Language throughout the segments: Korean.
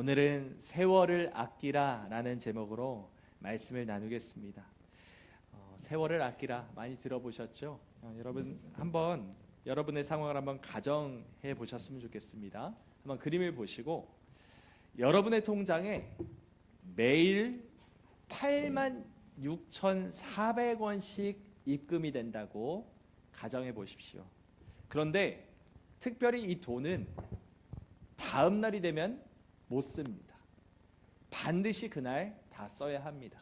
오늘은 세월을 아끼라라는 제목으로 말씀을 나누겠습니다. 어, 세월을 아끼라 많이 들어보셨죠? 어, 여러분 한번 여러분의 상황을 한번 가정해 보셨으면 좋겠습니다. 한번 그림을 보시고 여러분의 통장에 매일 8만 6,400원씩 입금이 된다고 가정해 보십시오. 그런데 특별히 이 돈은 다음 날이 되면 못 씁니다. 반드시 그날 다 써야 합니다.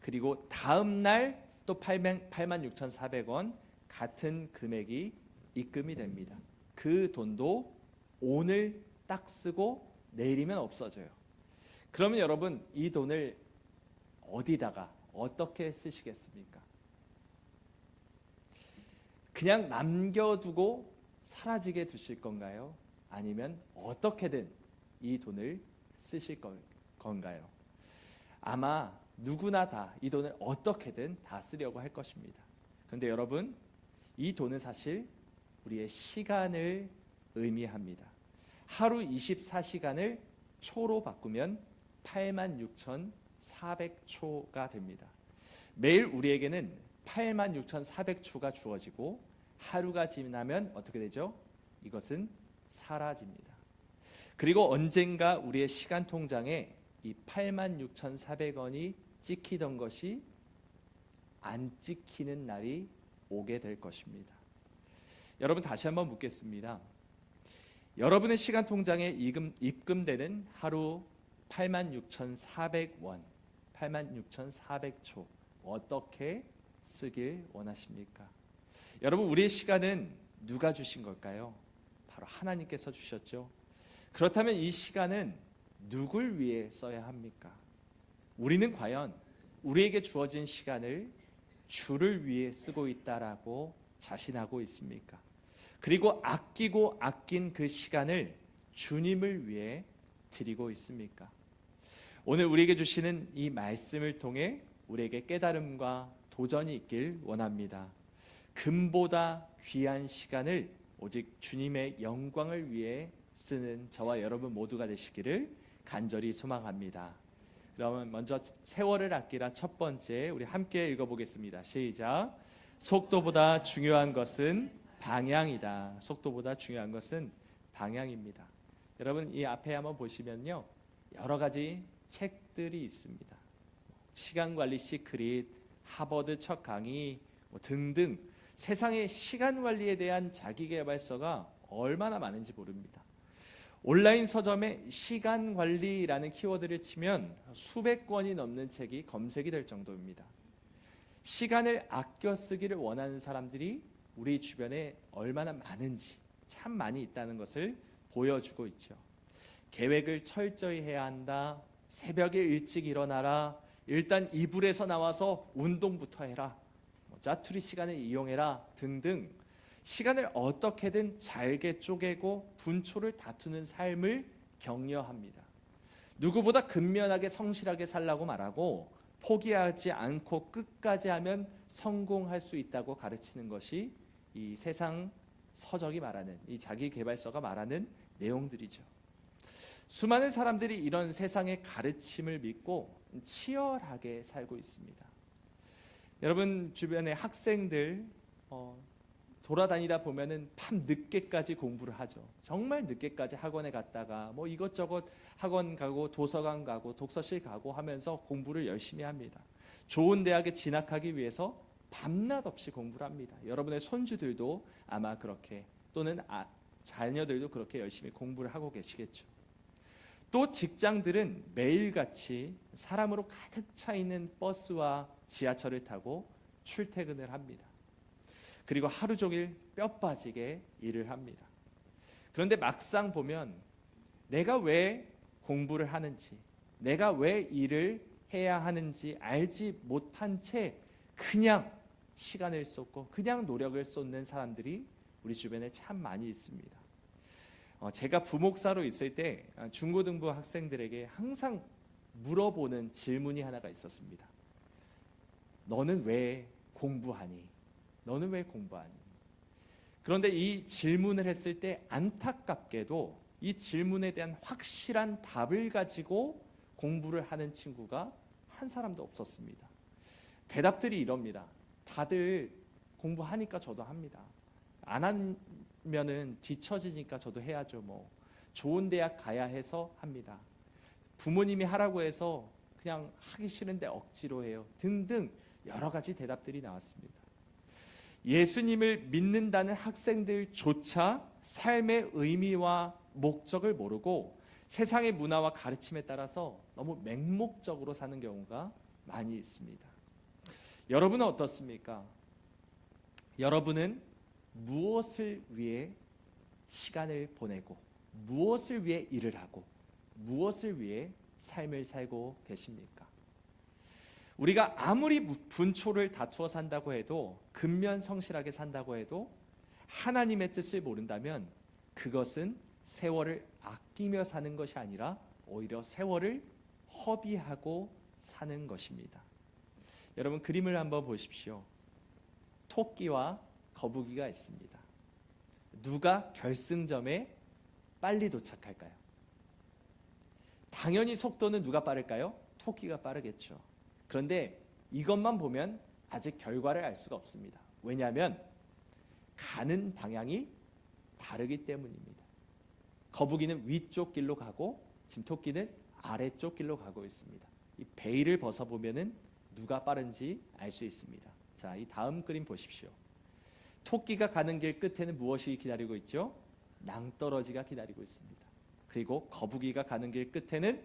그리고 다음 날 또 8만 6,400원 같은 금액이 입금이 됩니다. 그 돈도 오늘 딱 쓰고 내일이면 없어져요. 그러면 여러분 이 돈을 어디다가 어떻게 쓰시겠습니까? 그냥 남겨두고 사라지게 두실 건가요? 아니면 어떻게든 이 돈을 쓰실 건- 건가요? 아마 누구나 다 이 돈을 어떻게든 다 쓰려고 할 것입니다. 그런데 여러분, 이 돈은 사실 우리의 시간을 의미합니다. 하루 24시간을 초로 바꾸면 86,400초가 됩니다. 매일 우리에게는 86,400초가 주어지고 하루가 지나면 어떻게 되죠? 이것은 사라집니다. 그리고 언젠가 우리의 시간 통장에 이 86,400원이 찍히던 것이 안 찍히는 날이 오게 될 것입니다. 여러분 다시 한번 묻겠습니다. 여러분의 시간 통장에 입금, 입금되는 하루 86,400원, 86,400초 어떻게 쓰길 원하십니까? 여러분 우리의 시간은 누가 주신 걸까요? 바로 하나님께서 주셨죠. 그렇다면 이 시간은 누굴 위해 써야 합니까? 우리는 과연 우리에게 주어진 시간을 주를 위해 쓰고 있다라고 자신하고 있습니까? 그리고 아끼고 아낀 그 시간을 주님을 위해 드리고 있습니까? 오늘 우리에게 주시는 이 말씀을 통해 우리에게 깨달음과 도전이 있길 원합니다. 금보다 귀한 시간을 오직 주님의 영광을 위해 쓰는 저와 여러분 모두가 되시기를 간절히 소망합니다. 그러면 먼저 세월을 아끼라 첫 번째 우리 함께 읽어보겠습니다. 시작. 속도보다 중요한 것은 방향이다. 속도보다 중요한 것은 방향입니다. 여러분 이 앞에 한번 보시면요 여러 가지 책들이 있습니다. 시간 관리 시크릿, 하버드 첫 강의 뭐 등등 세상의 시간 관리에 대한 자기 개발서가 얼마나 많은지 모릅니다. 온라인 서점에 시간 관리라는 키워드를 치면 수백 권이 넘는 책이 검색이 될 정도입니다. 시간을 아껴 쓰기를 원하는 사람들이 우리 주변에 얼마나 많은지 참 많이 있다는 것을 보여주고 있죠. 계획을 철저히 해야 한다. 새벽에 일찍 일어나라. 일단 이불에서 나와서 운동부터 해라. 뭐 짜투리 시간을 이용해라 등등 시간을 어떻게든 잘게 쪼개고 분초를 다투는 삶을 격려합니다. 누구보다 근면하게 성실하게 살라고 말하고 포기하지 않고 끝까지 하면 성공할 수 있다고 가르치는 것이 이 세상 서적이 말하는 이 자기 개발서가 말하는 내용들이죠. 수많은 사람들이 이런 세상의 가르침을 믿고 치열하게 살고 있습니다. 여러분 주변의 학생들 어, 돌아다니다 보면은 밤 늦게까지 공부를 하죠. 정말 늦게까지 학원에 갔다가 뭐 이것저것 학원 가고 도서관 가고 독서실 가고 하면서 공부를 열심히 합니다. 좋은 대학에 진학하기 위해서 밤낮 없이 공부를 합니다. 여러분의 손주들도 아마 그렇게 또는 아, 자녀들도 그렇게 열심히 공부를 하고 계시겠죠. 또 직장들은 매일같이 사람으로 가득 차 있는 버스와 지하철을 타고 출퇴근을 합니다. 그리고 하루 종일 뼈 빠지게 일을 합니다. 그런데 막상 보면 내가 왜 공부를 하는지, 내가 왜 일을 해야 하는지 알지 못한 채 그냥 시간을 쏟고 그냥 노력을 쏟는 사람들이 우리 주변에 참 많이 있습니다. 어, 제가 부목사로 있을 때 아, 중고등부 학생들에게 항상 물어보는 질문이 하나가 있었습니다. 너는 왜 공부하니? 너는 왜 공부하니? 그런데 이 질문을 했을 때 안타깝게도 이 질문에 대한 확실한 답을 가지고 공부를 하는 친구가 한 사람도 없었습니다. 대답들이 이럽니다. 다들 공부하니까 저도 합니다. 안 하면은 뒤처지니까 저도 해야죠. 뭐 좋은 대학 가야 해서 합니다. 부모님이 하라고 해서 그냥 하기 싫은데 억지로 해요. 등등 여러 가지 대답들이 나왔습니다. 예수님을 믿는다는 학생들조차 삶의 의미와 목적을 모르고 세상의 문화와 가르침에 따라서 너무 맹목적으로 사는 경우가 많이 있습니다. 여러분은 어떻습니까? 여러분은 무엇을 위해 시간을 보내고 무엇을 위해 일을 하고 무엇을 위해 삶을 살고 계십니까? 우리가 아무리 분초를 다투어 산다고 해도 근면 성실하게 산다고 해도 하나님의 뜻을 모른다면 그것은 세월을 아끼며 사는 것이 아니라 오히려 세월을 허비하고 사는 것입니다. 여러분 그림을 한번 보십시오. 토끼와 거북이가 있습니다. 누가 결승점에 빨리 도착할까요? 당연히 속도는 누가 빠를까요? 토끼가 빠르겠죠. 그런데 이것만 보면 아직 결과를 알 수가 없습니다. 왜냐하면 가는 방향이 다르기 때문입니다. 거북이는 위쪽 길로 가고 지금 토끼는 아래쪽 길로 가고 있습니다. 이 베일을 벗어 보면은 누가 빠른지 알 수 있습니다. 자, 이 다음 그림 보십시오. 토끼가 가는 길 끝에는 무엇이 기다리고 있죠? 낭떠러지가 기다리고 있습니다. 그리고 거북이가 가는 길 끝에는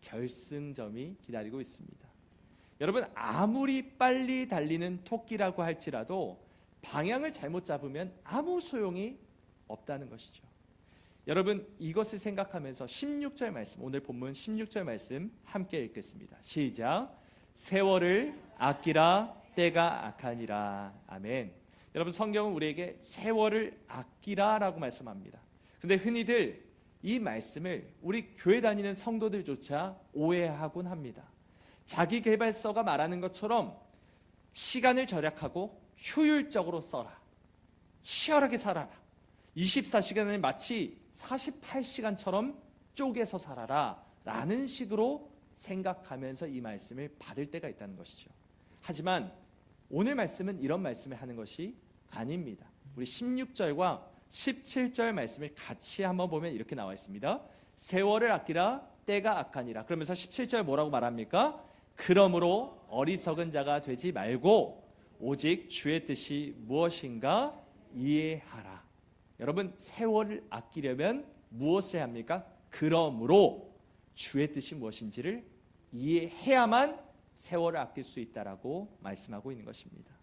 결승점이 기다리고 있습니다. 여러분 아무리 빨리 달리는 토끼라고 할지라도 방향을 잘못 잡으면 아무 소용이 없다는 것이죠. 여러분 이것을 생각하면서 16절 말씀 오늘 본문 16절 말씀 함께 읽겠습니다. 시작. 세월을 아끼라 때가 악하니라. 아멘. 여러분 성경은 우리에게 세월을 아끼라라고 말씀합니다. 근데 흔히들 이 말씀을 우리 교회 다니는 성도들조차 오해하곤 합니다. 자기 개발서가 말하는 것처럼 시간을 절약하고 효율적으로 써라. 치열하게 살아라. 24시간을 마치 48시간처럼 쪼개서 살아라. 라는 식으로 생각하면서 이 말씀을 받을 때가 있다는 것이죠. 하지만 오늘 말씀은 이런 말씀을 하는 것이 아닙니다. 우리 16절과 17절 말씀을 같이 한번 보면 이렇게 나와 있습니다. 세월을 아끼라 때가 악하니라. 그러면서 17절 뭐라고 말합니까? 그러므로 어리석은 자가 되지 말고 오직 주의 뜻이 무엇인가 이해하라. 여러분 세월을 아끼려면 무엇을 합니까? 그러므로 주의 뜻이 무엇인지를 이해해야만 세월을 아낄 수 있다라고 말씀하고 있는 것입니다.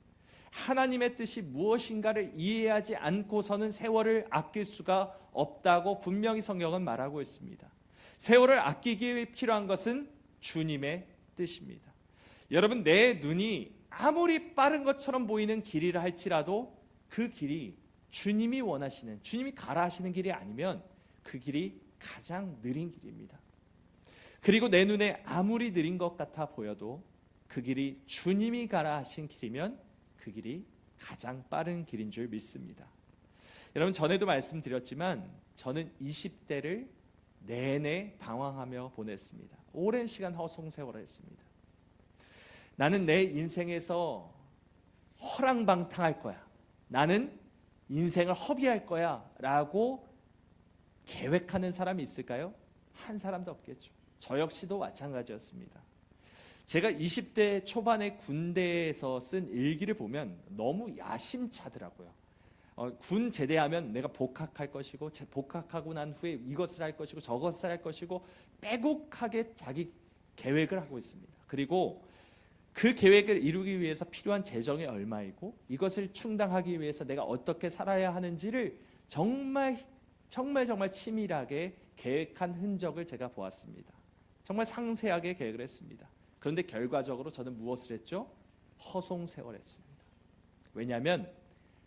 하나님의 뜻이 무엇인가를 이해하지 않고서는 세월을 아낄 수가 없다고 분명히 성경은 말하고 있습니다. 세월을 아끼기 필요한 것은 주님의 뜻입니다. 여러분 내 눈이 아무리 빠른 것처럼 보이는 길이라 할지라도 그 길이 주님이 원하시는 주님이 가라 하시는 길이 아니면 그 길이 가장 느린 길입니다. 그리고 내 눈에 아무리 느린 것 같아 보여도 그 길이 주님이 가라 하신 길이면 그 길이 가장 빠른 길인 줄 믿습니다. 여러분 전에도 말씀드렸지만 저는 20대를 내내 방황하며 보냈습니다. 오랜 시간 허송세월을 했습니다. 나는 내 인생에서 허랑방탕할 거야. 나는 인생을 허비할 거야. 라고 계획하는 사람이 있을까요? 한 사람도 없겠죠. 저 역시도 마찬가지였습니다. 제가 20대 초반에 군대에서 쓴 일기를 보면 너무 야심차더라고요. 어, 군 제대하면 내가 복학할 것이고 복학하고 난 후에 이것을 할 것이고 저것을 할 것이고 빼곡하게 자기 계획을 하고 있습니다. 그리고 그 계획을 이루기 위해서 필요한 재정이 얼마이고 이것을 충당하기 위해서 내가 어떻게 살아야 하는지를 정말 정말 정말 치밀하게 계획한 흔적을 제가 보았습니다. 정말 상세하게 계획을 했습니다. 그런데 결과적으로 저는 무엇을 했죠? 허송세월했습니다. 왜냐하면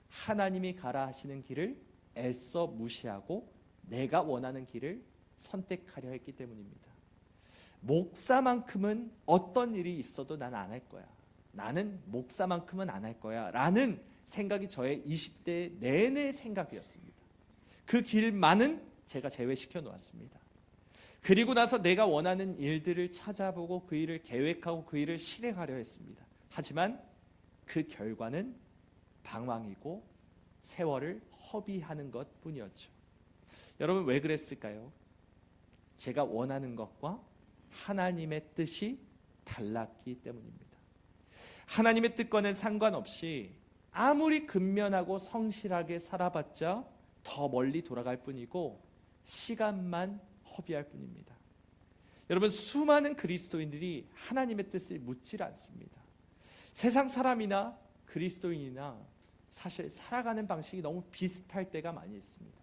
하나님이 가라 하시는 길을 애써 무시하고 내가 원하는 길을 선택하려 했기 때문입니다. 목사만큼은 어떤 일이 있어도 난 안 할 거야. 나는 목사만큼은 안 할 거야. 라는 생각이 저의 20대 내내 생각이었습니다. 그 길만은 제가 제외시켜 놓았습니다. 그리고 나서 내가 원하는 일들을 찾아보고 그 일을 계획하고 그 일을 실행하려 했습니다. 하지만 그 결과는 방황이고 세월을 허비하는 것 뿐이었죠. 여러분 왜 그랬을까요? 제가 원하는 것과 하나님의 뜻이 달랐기 때문입니다. 하나님의 뜻과는 상관없이 아무리 근면하고 성실하게 살아봤자 더 멀리 돌아갈 뿐이고 시간만 허비할 뿐입니다. 여러분 수많은 그리스도인들이 하나님의 뜻을 묻질 않습니다. 세상 사람이나 그리스도인이나 사실 살아가는 방식이 너무 비슷할 때가 많이 있습니다.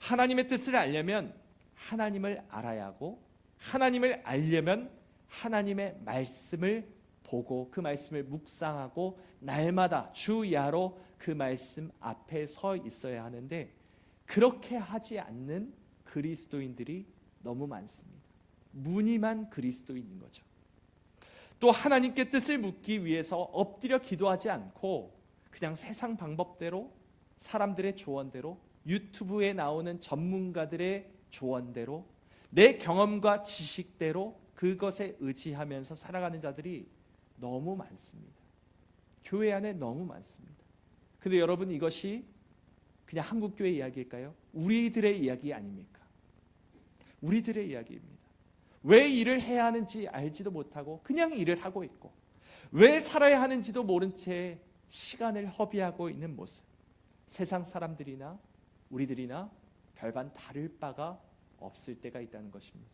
하나님의 뜻을 알려면 하나님을 알아야 하고 하나님을 알려면 하나님의 말씀을 보고 그 말씀을 묵상하고 날마다 주야로 그 말씀 앞에 서 있어야 하는데 그렇게 하지 않는 그리스도인들이 너무 많습니다. 무늬만 그리스도인인 거죠. 또 하나님께 뜻을 묻기 위해서 엎드려 기도하지 않고 그냥 세상 방법대로 사람들의 조언대로 유튜브에 나오는 전문가들의 조언대로 내 경험과 지식대로 그것에 의지하면서 살아가는 자들이 너무 많습니다. 교회 안에 너무 많습니다. 근데 여러분 이것이 그냥 한국 교회 이야기일까요? 우리들의 이야기 아닙니까? 우리들의 이야기입니다. 왜 일을 해야 하는지 알지도 못하고 그냥 일을 하고 있고 왜 살아야 하는지도 모른 채 시간을 허비하고 있는 모습. 세상 사람들이나 우리들이나 별반 다를 바가 없을 때가 있다는 것입니다.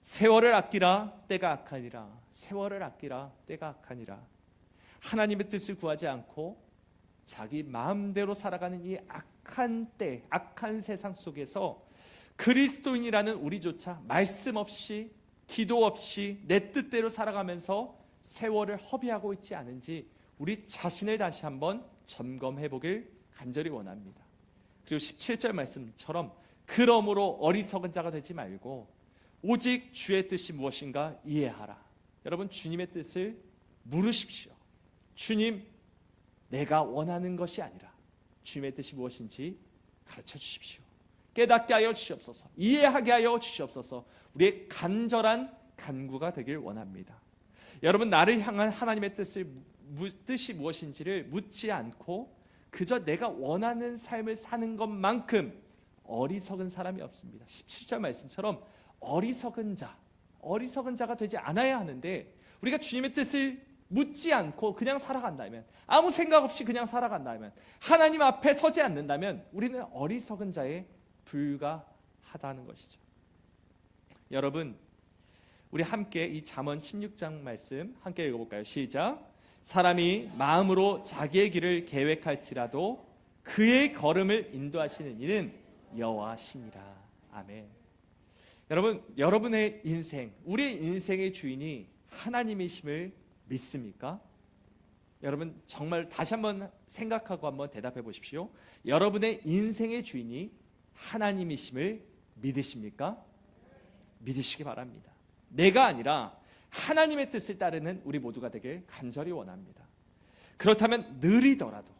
세월을 아끼라 때가 악하니라 세월을 아끼라 때가 악하니라 하나님의 뜻을 구하지 않고 자기 마음대로 살아가는 이 악한 때 악한 세상 속에서 그리스도인이라는 우리조차 말씀 없이 기도 없이 내 뜻대로 살아가면서 세월을 허비하고 있지 않은지 우리 자신을 다시 한번 점검해 보길 간절히 원합니다. 그리고 17절 말씀처럼 그러므로 어리석은 자가 되지 말고 오직 주의 뜻이 무엇인가 이해하라. 여러분 주님의 뜻을 물으십시오. 주님, 내가 원하는 것이 아니라 주님의 뜻이 무엇인지 가르쳐 주십시오. 깨닫게 하여 주시옵소서. 이해하게 하여 주시옵소서. 우리의 간절한 간구가 되길 원합니다. 여러분 나를 향한 하나님의 뜻을 뜻이 무엇인지를 묻지 않고 그저 내가 원하는 삶을 사는 것만큼 어리석은 사람이 없습니다. 17절 말씀처럼 어리석은 자, 어리석은 자가 되지 않아야 하는데 우리가 주님의 뜻을 묻지 않고 그냥 살아간다면 아무 생각 없이 그냥 살아간다면 하나님 앞에 서지 않는다면 우리는 어리석은 자에 불과하다는 것이죠. 여러분 우리 함께 이 잠언 16장 말씀 함께 읽어 볼까요? 시작. 사람이 마음으로 자기의 길을 계획할지라도 그의 걸음을 인도하시는 이는 여호와시니라. 아멘. 여러분, 여러분의 인생, 우리 인생의 주인이 하나님이심을 믿습니까? 여러분 정말 다시 한번 생각하고 한번 대답해 보십시오. 여러분의 인생의 주인이 하나님이심을 믿으십니까? 믿으시기 바랍니다. 내가 아니라 하나님의 뜻을 따르는 우리 모두가 되길 간절히 원합니다. 그렇다면 느리더라도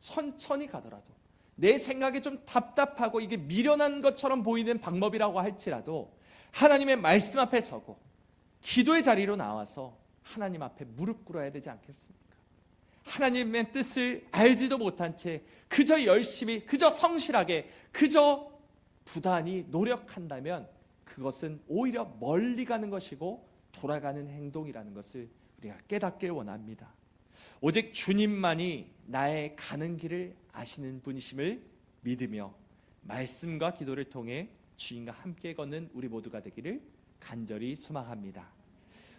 천천히 가더라도 내 생각에 좀 답답하고 이게 미련한 것처럼 보이는 방법이라고 할지라도 하나님의 말씀 앞에 서고 기도의 자리로 나와서 하나님 앞에 무릎 꿇어야 되지 않겠습니까? 하나님의 뜻을 알지도 못한 채 그저 열심히 그저 성실하게 그저 부단히 노력한다면 그것은 오히려 멀리 가는 것이고 돌아가는 행동이라는 것을 우리가 깨닫길 원합니다. 오직 주님만이 나의 가는 길을 아시는 분이심을 믿으며 말씀과 기도를 통해 주인과 함께 걷는 우리 모두가 되기를 간절히 소망합니다.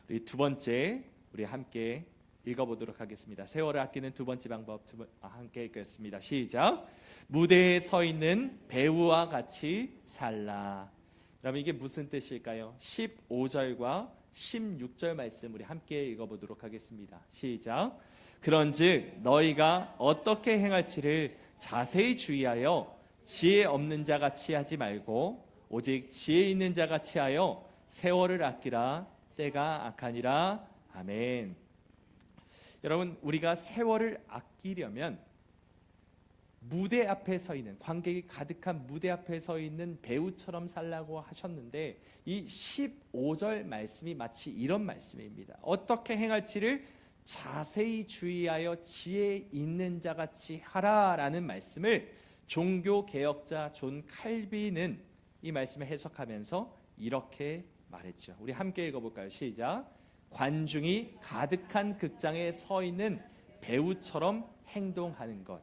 우리 두 번째 우리 함께 읽어보도록 하겠습니다. 세월을 아끼는 두 번째 방법 두 번, 아, 함께 읽겠습니다. 시작. 무대에 서 있는 배우와 같이 살라. 여러분 이게 무슨 뜻일까요? 15절과 16절 말씀 우리 함께 읽어보도록 하겠습니다. 시작. 그런즉 너희가 어떻게 행할지를 자세히 주의하여 지혜 없는 자 같이 하지 말고 오직 지혜 있는 자 같이 하여 세월을 아끼라 때가 악하니라 아멘. 여러분 우리가 세월을 아끼려면 무대 앞에 서 있는 관객이 가득한 무대 앞에 서 있는 배우처럼 살라고 하셨는데 이 15절 말씀이 마치 이런 말씀입니다. 어떻게 행할지를 자세히 주의하여 지혜 있는 자 같이 하라라는 말씀을 종교 개혁자 존 칼빈은 이 말씀을 해석하면서 이렇게 말했죠. 우리 함께 읽어 볼까요? 시작. 관중이 가득한 극장에 서 있는 배우처럼 행동하는 것.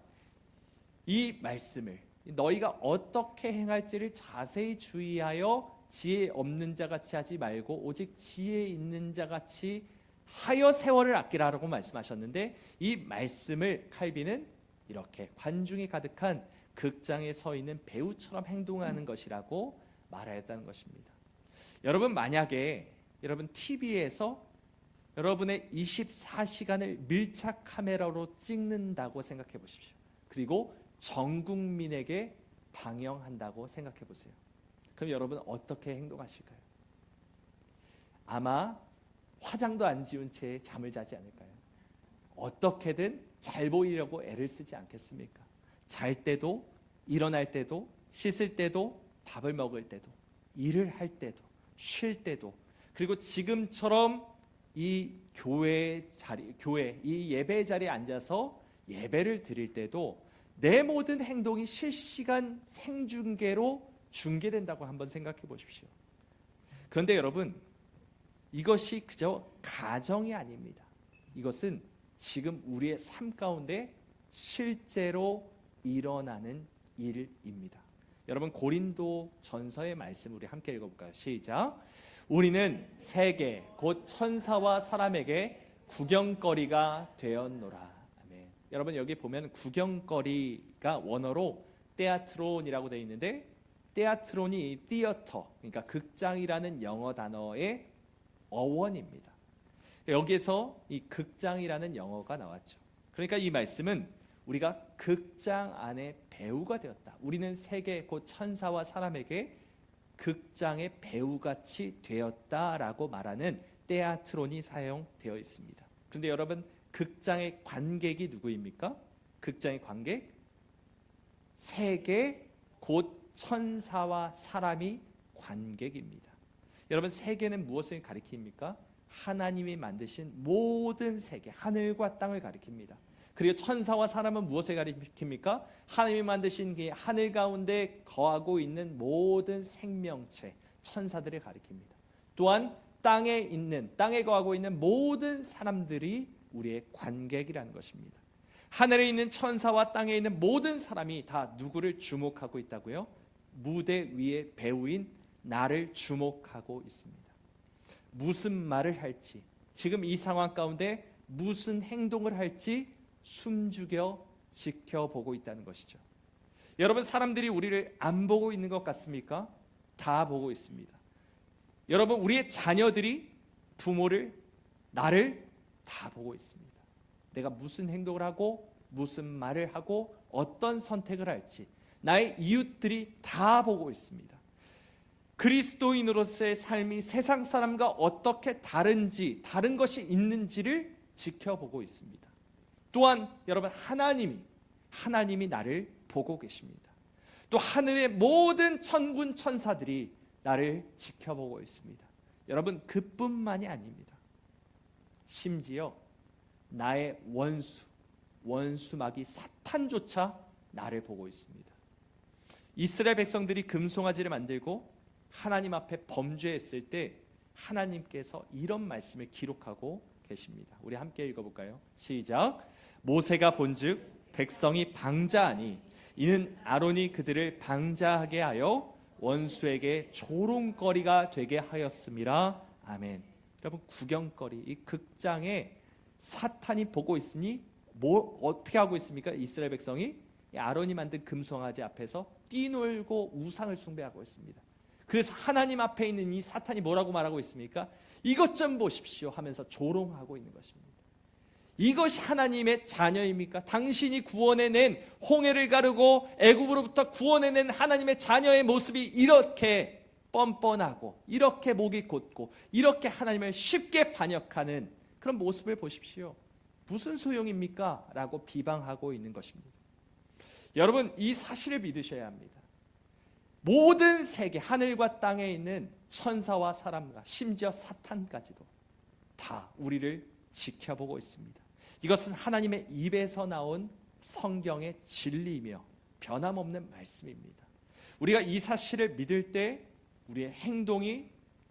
이 말씀을 너희가 어떻게 행할지를 자세히 주의하여 지혜 없는 자 같이 하지 말고 오직 지혜 있는 자 같이 하여 세월을 아끼라라고 말씀하셨는데 이 말씀을 칼빈은 이렇게 관중이 가득한 극장에 서 있는 배우처럼 행동하는 것이라고 말하였다는 것입니다. 여러분 만약에 여러분 TV에서 여러분의 24시간을 밀착 카메라로 찍는다고 생각해 보십시오. 그리고 전 국민에게 방영한다고 생각해 보세요. 그럼 여러분 어떻게 행동하실까요? 아마 화장도 안 지운 채 잠을 자지 않을까요? 어떻게든 잘 보이려고 애를 쓰지 않겠습니까? 잘 때도 일어날 때도 씻을 때도 밥을 먹을 때도 일을 할 때도 쉴 때도 그리고 지금처럼 이 교회 자리 교회 이 예배 자리에 앉아서 예배를 드릴 때도 내 모든 행동이 실시간 생중계로 중계된다고 한번 생각해 보십시오. 그런데 여러분 이것이 그저 가정이 아닙니다. 이것은 지금 우리의 삶 가운데 실제로 일어나는 일입니다. 여러분 고린도 전서의 말씀 우리 함께 읽어볼까요? 시작. 우리는 세계 곧 천사와 사람에게 구경거리가 되었노라. 여러분 여기 보면 구경거리가 원어로 테아트론이라고 되어 있는데 테아트론이 티어터 그러니까 극장이라는 영어 단어의 어원입니다. 여기에서 이 극장이라는 영어가 나왔죠. 그러니까 이 말씀은 우리가 극장 안에 배우가 되었다. 우리는 세계 곧 천사와 사람에게 극장의 배우같이 되었다라고 말하는 테아트론이 사용되어 있습니다. 그런데 여러분 극장의 관객이 누구입니까? 극장의 관객 세계 곧 천사와 사람이 관객입니다. 여러분 세계는 무엇을 가리킵니까? 하나님이 만드신 모든 세계, 하늘과 땅을 가리킵니다. 그리고 천사와 사람은 무엇을 가리킵니까? 하나님이 만드신 그 하늘 가운데 거하고 있는 모든 생명체, 천사들을 가리킵니다. 또한 땅에 있는 땅에 거하고 있는 모든 사람들이 우리의 관객이라는 것입니다. 하늘에 있는 천사와 땅에 있는 모든 사람이 다 누구를 주목하고 있다고요? 무대 위의 배우인 나를 주목하고 있습니다. 무슨 말을 할지, 지금 이 상황 가운데 무슨 행동을 할지 숨죽여 지켜보고 있다는 것이죠. 여러분 사람들이 우리를 안 보고 있는 것 같습니까? 다 보고 있습니다. 여러분 우리의 자녀들이 부모를 나를 다 보고 있습니다. 내가 무슨 행동을 하고 무슨 말을 하고 어떤 선택을 할지 나의 이웃들이 다 보고 있습니다. 그리스도인으로서의 삶이 세상 사람과 어떻게 다른지 다른 것이 있는지를 지켜보고 있습니다. 또한 여러분 하나님이 하나님이 나를 보고 계십니다. 또 하늘의 모든 천군 천사들이 나를 지켜보고 있습니다. 여러분 그뿐만이 아닙니다. 심지어 나의 원수 원수마귀 사탄조차 나를 보고 있습니다. 이스라엘 백성들이 금송아지를 만들고 하나님 앞에 범죄했을 때 하나님께서 이런 말씀을 기록하고 계십니다. 우리 함께 읽어볼까요? 시작. 모세가 본즉 백성이 방자하니 이는 아론이 그들을 방자하게 하여 원수에게 조롱거리가 되게 하였음이라. 아멘. 여러분 구경거리 이 극장에 사탄이 보고 있으니 뭐 어떻게 하고 있습니까? 이스라엘 백성이 아론이 만든 금송아지 앞에서 뛰놀고 우상을 숭배하고 있습니다. 그래서 하나님 앞에 있는 이 사탄이 뭐라고 말하고 있습니까? 이것 좀 보십시오 하면서 조롱하고 있는 것입니다. 이것이 하나님의 자녀입니까? 당신이 구원해낸 홍해를 가르고 애굽으로부터 구원해낸 하나님의 자녀의 모습이 이렇게 뻔뻔하고 이렇게 목이 곧고 이렇게 하나님을 쉽게 반역하는 그런 모습을 보십시오. 무슨 소용입니까? 라고 비방하고 있는 것입니다. 여러분 이 사실을 믿으셔야 합니다. 모든 세계 하늘과 땅에 있는 천사와 사람과 심지어 사탄까지도 다 우리를 지켜보고 있습니다. 이것은 하나님의 입에서 나온 성경의 진리이며 변함없는 말씀입니다. 우리가 이 사실을 믿을 때 우리의 행동이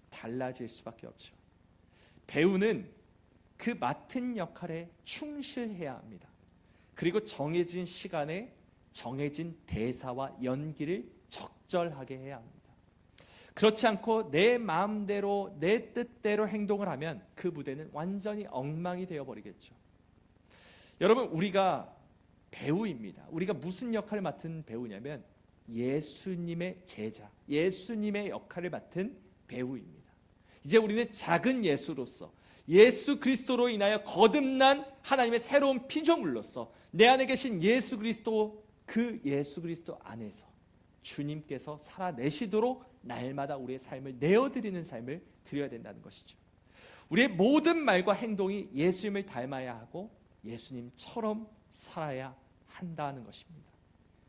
달라질 수밖에 없죠. 배우는 그 맡은 역할에 충실해야 합니다. 그리고 정해진 시간에 정해진 대사와 연기를 적절하게 해야 합니다. 그렇지 않고 내 마음대로 내 뜻대로 행동을 하면 그 무대는 완전히 엉망이 되어 버리겠죠. 여러분 우리가 배우입니다. 우리가 무슨 역할을 맡은 배우냐면 예수님의 제자, 예수님의 역할을 맡은 배우입니다. 이제 우리는 작은 예수로서 예수 그리스도로 인하여 거듭난 하나님의 새로운 피조물로서 내 안에 계신 예수 그리스도 그 예수 그리스도 안에서 주님께서 살아내시도록 날마다 우리의 삶을 내어드리는 삶을 드려야 된다는 것이죠. 우리의 모든 말과 행동이 예수님을 닮아야 하고 예수님처럼 살아야 한다는 것입니다.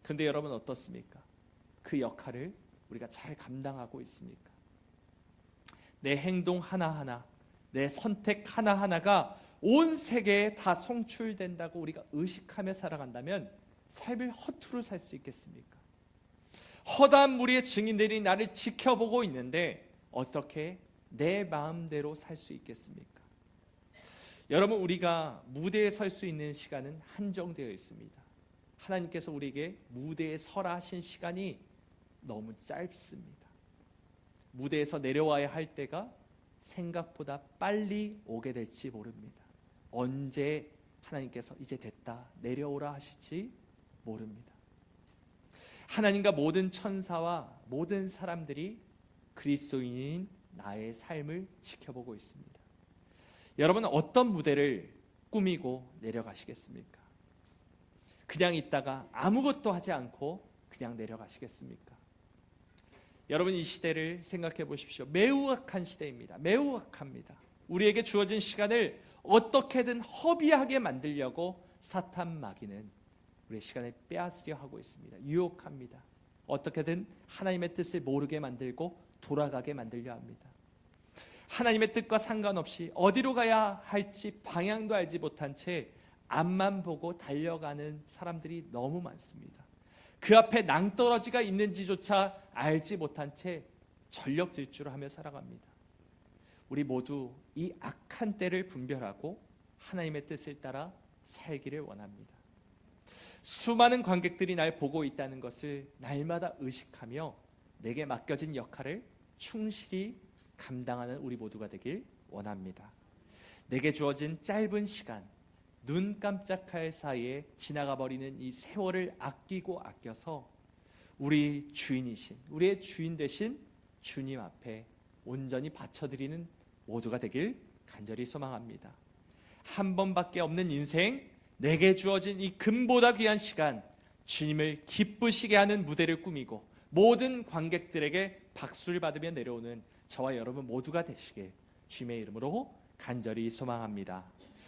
그런데 여러분 어떻습니까? 그 역할을 우리가 잘 감당하고 있습니까? 내 행동 하나하나, 내 선택 하나하나가 온 세계에 다 송출된다고 우리가 의식하며 살아간다면 삶을 허투루 살 수 있겠습니까? 허다한 무리의 증인들이 나를 지켜보고 있는데 어떻게 내 마음대로 살 수 있겠습니까? 여러분 우리가 무대에 설 수 있는 시간은 한정되어 있습니다. 하나님께서 우리에게 무대에 서라 하신 시간이 너무 짧습니다. 무대에서 내려와야 할 때가 생각보다 빨리 오게 될지 모릅니다. 언제 하나님께서 이제 됐다 내려오라 하실지 모릅니다. 하나님과 모든 천사와 모든 사람들이 그리스도인인 나의 삶을 지켜보고 있습니다. 여러분 어떤 무대를 꾸미고 내려가시겠습니까? 그냥 있다가 아무것도 하지 않고 그냥 내려가시겠습니까? 여러분 이 시대를 생각해 보십시오. 매우 악한 시대입니다. 매우 악합니다. 우리에게 주어진 시간을 어떻게든 허비하게 만들려고 사탄 마귀는 우리의 시간을 빼앗으려 하고 있습니다. 유혹합니다. 어떻게든 하나님의 뜻을 모르게 만들고 돌아가게 만들려 합니다. 하나님의 뜻과 상관없이 어디로 가야 할지 방향도 알지 못한 채 앞만 보고 달려가는 사람들이 너무 많습니다. 그 앞에 낭떠러지가 있는지조차 알지 못한 채 전력 질주를 하며 살아갑니다. 우리 모두 이 악한 때를 분별하고 하나님의 뜻을 따라 살기를 원합니다. 수많은 관객들이 날 보고 있다는 것을 날마다 의식하며 내게 맡겨진 역할을 충실히 감당하는 우리 모두가 되길 원합니다. 내게 주어진 짧은 시간, 눈 깜짝할 사이에 지나가 버리는 이 세월을 아끼고 아껴서 우리 주인이신 우리의 주인 되신 주님 앞에 온전히 바쳐드리는 모두가 되길 간절히 소망합니다. 한 번밖에 없는 인생, 내게 주어진 이 금보다 귀한 시간, 주님을 기쁘시게 하는 무대를 꾸미고 모든 관객들에게 박수를 받으며 내려오는 저와 여러분 모두가 되시길 주님의 이름으로 간절히 소망합니다.